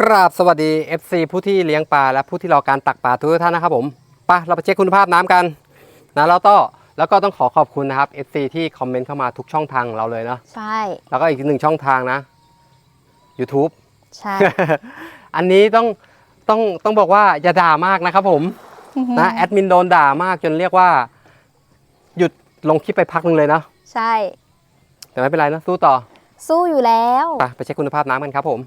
กราบสวัสดี FC ผู้ที่เลี้ยงปลาและผู้ที่รอการตักปลาทุกท่านนะครับผมไปะเราไปเช็คคุณภาพน้ำกันนะแล้วก็แล้วก็ต้องขอขอบคุณนะครับ FC ที่คอมเมนต์เข้ามาทุกช่องทางเราเลยเนาะใช่ แล้วก็อีกหนึ่งช่องทางนะ YouTube ใช่ อันนี้ต้องต้องต้องบอกว่าอย่าด่ามากนะครับผมนะแอดมินโดนด่ามากจนเรียกว่า หยุดลงคลิปไปพักหนึ่งเลยนะใช่ แต่ไม่เป็นไรนะสู้ต่อ สู้อยู่แล้วไปไปเช็คคุณภาพน้ำกันครับผม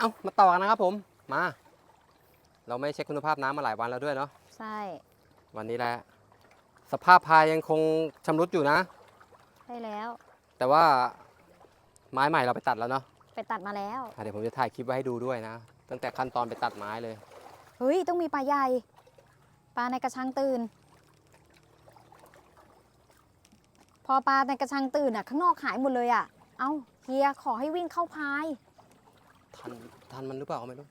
เอามาต่อกันนะครับผมมา เราไม่เช็คคุณภาพน้ำมาหลายวันแล้วด้วยเนาะใช่ วันนี้แหละสภาพพายยังคงชำรุดอยู่นะ ใช่แล้ว แต่ว่าไม้ใหม่เราไปตัดแล้วเนาะไปตัดมาแล้ว อะเดี๋ยวผมจะถ่ายคลิปไว้ให้ดูด้วยนะ ตั้งแต่ขั้นตอนไปตัดไม้เลย เฮ้ย ต้องมีปลาใหญ่ ปลาในกระชังตื่น พอปลาในกระชังตื่นอะ ข้างนอกหายหมดเลยอะ เอ้าเฮียขอให้วิ่งเข้าพาย ทัน ทันมันหรือเปล่าก็ไม่รู้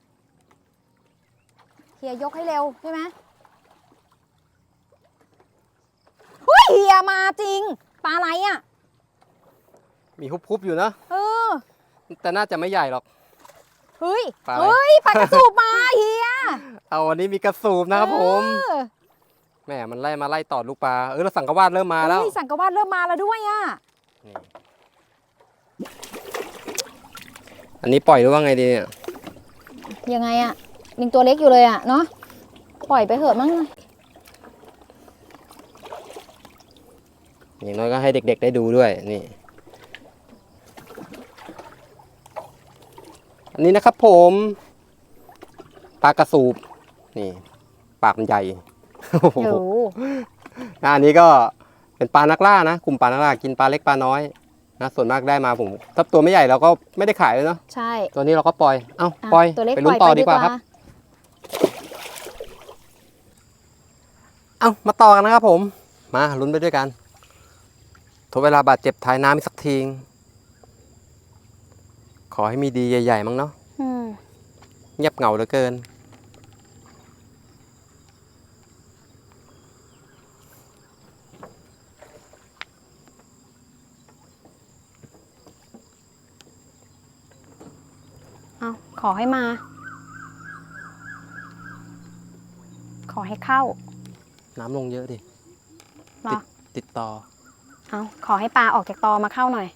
เฮียยกให้เร็วใช่ไหมเฮ้ยเฮียมาจริง ปลาอะไรอะ มีฮุบๆอยู่นะ เออ แต่น่าจะไม่ใหญ่หรอก เฮ้ย ปลาอะไร เฮ้ยปลากระสูบมาเฮียเอาวันนี้มีกระสูบนะครับผมเออแหมมันไล่มาไล่ตอดลูกปลาเออแล้วสังกวาดเริ่มมาแล้ว เฮ้ยสังกวาดเริ่มมาแล้วด้วยอะนี่อันนี้ปล่อยหรือว่าไงดีเนี่ย ยังไงอะยังตัวเล็กอยู่เลยอะเนาะปล่อยไปเถอะมั้งอย่างน้อยก็ให้เด็กๆได้ดูด้วยนี่อันนี้นะครับผมปลากระสูบนี่ ปากมันใหญ่โอ้โหโอ้โหอันนี้ก็เป็นปลานักล่านะกลุ่มปลานักล่ากินปลาเล็กปลาน้อย นะส่วนมากได้มาผมถ้าตัวไม่ใหญ่เราก็ไม่ได้ขายเลยเนาะใช่ตัวนี้เราก็ปล่อยเอ้าอะปล่อยตัวเล็กไปปลุ้ล่นอยต่อไปดีกว่าครับ เอ้ามาต่อกันนะครับผม มาลุ้นไปด้วยกันทดเวลาบาดเจ็บทายน้ำอีกสักทีงขอให้มีดีใหญ่ๆมั้งเนาะอืมเงียบเหงาเหลือเกิน ขอให้มา ขอให้เข้า น้ำลงเยอะดิ เหรติอดติดต่อ เอาขอให้ปลาออกจากตอมาเข้าหน่อย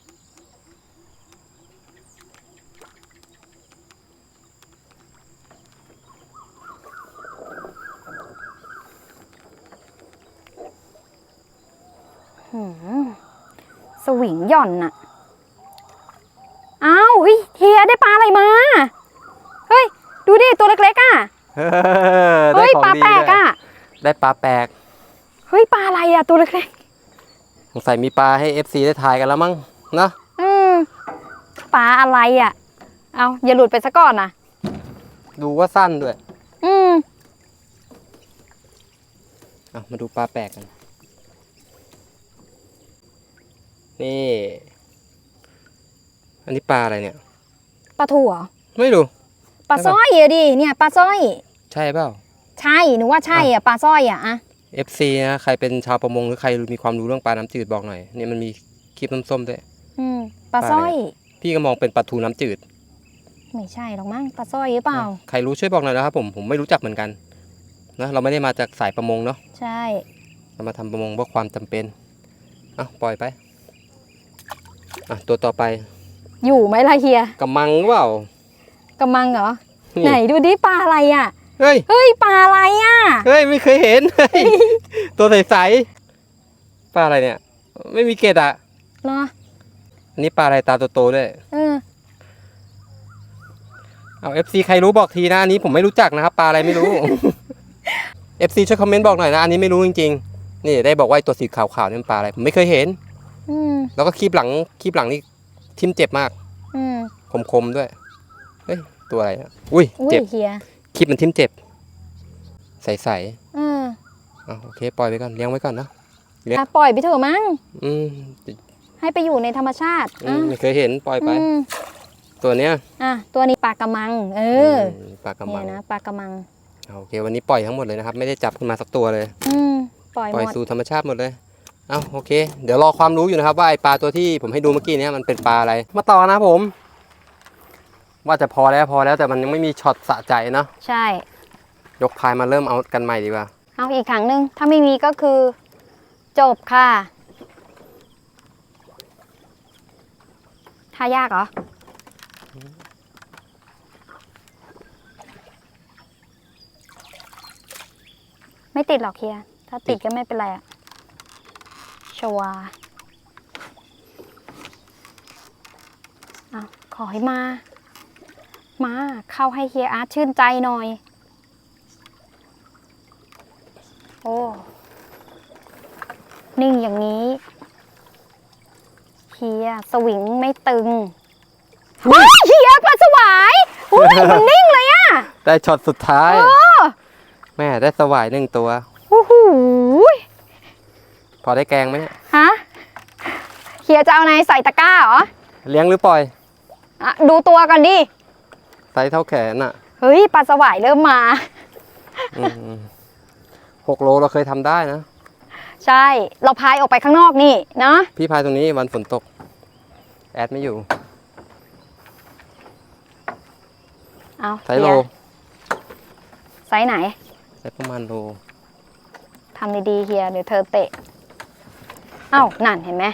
หืมสวิงหย่อนน่ะอ้าว เฮ้ยเฮียได้ปลาอะไรมา เฮ้ย ดูดิ ตัวเล็กๆอะได้เฮ้ยของปลาดีแปลกด้วยอะ ได้ปลาแปลก เฮ้ย ปลาอะไรอะ ตัวเล็กสงสัยมีปลาให้ FC ได้ทายกันแล้วมั้งเนอะๆอืมปลาอะไรอะ เอาอย่าหลุดไปซะก่อนนะ ดูว่าสั้นด้วย อืมอะมาดูปลาแปลกกัน นี่ อันนี้ปลาอะไรเนี่ย ปลาถั่วไม่รู้ ปลาใช่สปะร้อยอะดิเนี่ยปลาสร้อย ใช่เปล่า ใช่หนูว่าใช่อะปลาสร้อยอะอะ FC นะใครเป็นชาวประมงหรือใครมีความรู้เรื่องปลาน้ำจืดบอกหน่อยเนี่ยมันมีคลิปน้ำส้มด้วยอืมปลาสร้อย พี่ก็มองเป็นปลาทูน้ำจืด ไม่ใช่หรอกมั้งปลาสร้อยหรือเปล่า ใครรู้ช่วยบอกหน่อยนะครับผมผมไม่รู้จักเหมือนกันนะเราไม่ได้มาจากสายประมงเนาะใช่เรามาทำประมงเพราะความจำเป็นอะปล่อยไปอะตัวต่อไป อยู่ไหมล่ะเฮียกระมังเปล่ากำมังเหรอนี่ไหนดูดิปลาอะไรอะ เฮ้ย เฮ้ยปลาอะไรอะ เฮ้ยไม่เคยเห็นเฮ้ยตัวใสๆ ปลาอะไรเนี่ย ไม่มีเกล็ดอะเหรออันนี้ปลาอะไรตาโตๆด้วย เออ เอา FC ใครรู้บอกทีนะอันนี้ผมไม่รู้จักนะครับปลาอะไรไม่รู้ FC ช่วยคอมเมนต์บอกหน่อยนะอันนี้ไม่รู้จริงๆ นี่ได้บอกว่าไอ้ตัวสีขาวๆนี่มันปลาอะไรผมไม่เคยเห็น อืม แล้วก็คีบหลังคีบหลังนี่ ทิ่มเจ็บมากอืมคมๆด้วยเฮ้ยตัวอะไรนะอุ้ยอุ้ยเจ็บเฮียคีบมันทิ่มเจ็บ ใสเออๆอะโอเคปล่อยไปก่อนเลี้ยงไว้ก่อนนะอะปล่อยไปเถอะมั้งอืมให้ไปอยู่ในธรรมชาติอืมไม่เคยเห็นปล่อยไป อืมตัวเนี้ยอะตัวนี้ปลากระมัง เออมปลากระมัเนี่งยนะปลากระมังโอเควันนี้ปล่อยทั้งหมดเลยนะครับ ไม่ได้จับขึ้นมาสักตัวเลย อืมปล่อยปล่อยหมดสู่ธรรมชาติหมดเลย เอาโอเค เดี๋ยวรอความรู้อยู่นะครับว่าไอปลาตัวที่ผมให้ดูเมื่อกี้เนี้มันเป็นปลาอะไร มาต่อนะครับผม ว่าจะพอแล้วพอแล้วแต่มันยังไม่มีช็อตสะใจเนอะใช่ ยกพายมาเริ่มเอากันใหม่ดีกว่า เอาอีกครั้งหนึ่งถ้าไม่มีก็คือ จบค่ะทายากเหรอไม่ติดหรอกเฮีย ถ้าติดก็ไม่เป็นไรอะ ชัวร์เอาขอให้มา มา เข้าให้เฮียอาร์ตชื่นใจหน่อย โอ้ นิ่งอย่างนี้ เฮียสวิงไม่ตึงเฮ้ยเฮียปลาสวายอุ้ยมันนิ่งเลยอะได้ช็อตสุดท้าย โอ้แม่ได้สวายหนึ่งตัว โอ้โห พอได้แกงไหมเนี่ยฮะเฮียจะเอาในใส่ตะกร้าเหรอเลี้ยงหรือปล่อยอะดูตัวก่อนดิ ไซส์เท่าแขนอะเฮ้ยปลาสวายเริ่มมา อืมหกโลเราเคยทำได้นะ ใช่ เราพายออกไปข้างนอกนี่เนาะพี่พายตรงนี้วันฝนตก แอดไม่อยู่เอาไซส์โลเฮียไซส์ไหนไซส์ประมาณโล ทำดีๆเฮียเดี๋ยวเธอเตะเอ้านั่นเห็นไหม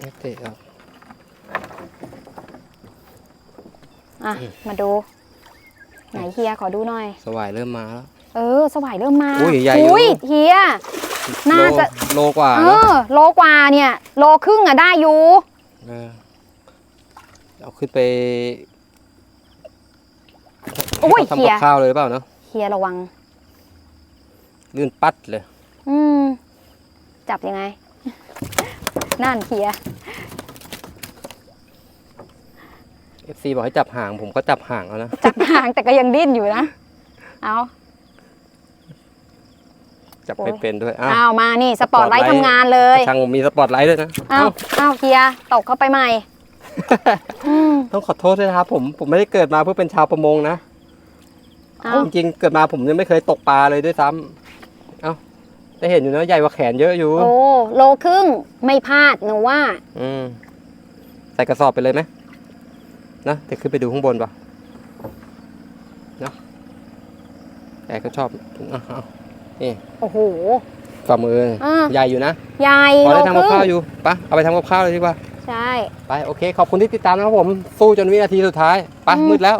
ไม่เตะครับอะมาดูไหนเฮียขอดูหน่อย สวายเริ่มมาแล้ว เออ สวายเริ่มมาอุ้ยใหญ่อยู่ยเฮียน่าจะโลโลกว่า เอเนอะอโลกว่าเนี่ย โลครึ่งอะได้อยู่เออเอาขึ้นไปโอ้ยให้ขาเฮีทำยกับข้าวเลยหรือเปล่าเนาะเฮียระวัง ลื่นปัดเลย อืม จับยังไง นั่นเฮีย FC บอกให้จับห่างผมก็จับห่างแล้วนะ จับหางแต่ก็ยังดิ้นอยู่นะ เอาจับโอ้ยไม่เป็นด้วย อ้าวเอามานี่สปอร์ตไลท์สปอร์ตไลท์ทำงานเลยช่างผมมีสปอตไลท์ด้วยนะเอาเอาเฮียตกเข้าไปใหม่อืมต้องขอโทษด้วยนะครับผมผมไม่ได้เกิดมาเพื่อเป็นชาวประมงนะเอาจริงๆเกิดมาผมยังไม่เคยตกปลาเลยด้วยซ้ำเอ้า ได้เห็นอยู่นะใหญ่กว่าแขนเยอะอยู่ โอ้โลครึ่งไม่พลาดหนูว่า อืมใส่กระสอบไปเลยไหมนะเดี๋ยวขึ้นไปดูข้างบนป่ะเนาะแต่ก็ชอบเอาเอานี่โอ้โหฝ่ามืออ่าใหญ่อยู่นะใหญ่พอโลได้ทำคกับรึ่ข้าวงอยู่ปะเอาไปทำกับข้าวเลยดีกว่า ใช่ ไปโอเค ขอบคุณที่ติดตามนะครับผม สู้จนวินาทีสุดท้าย ไปอืม มืดแล้ว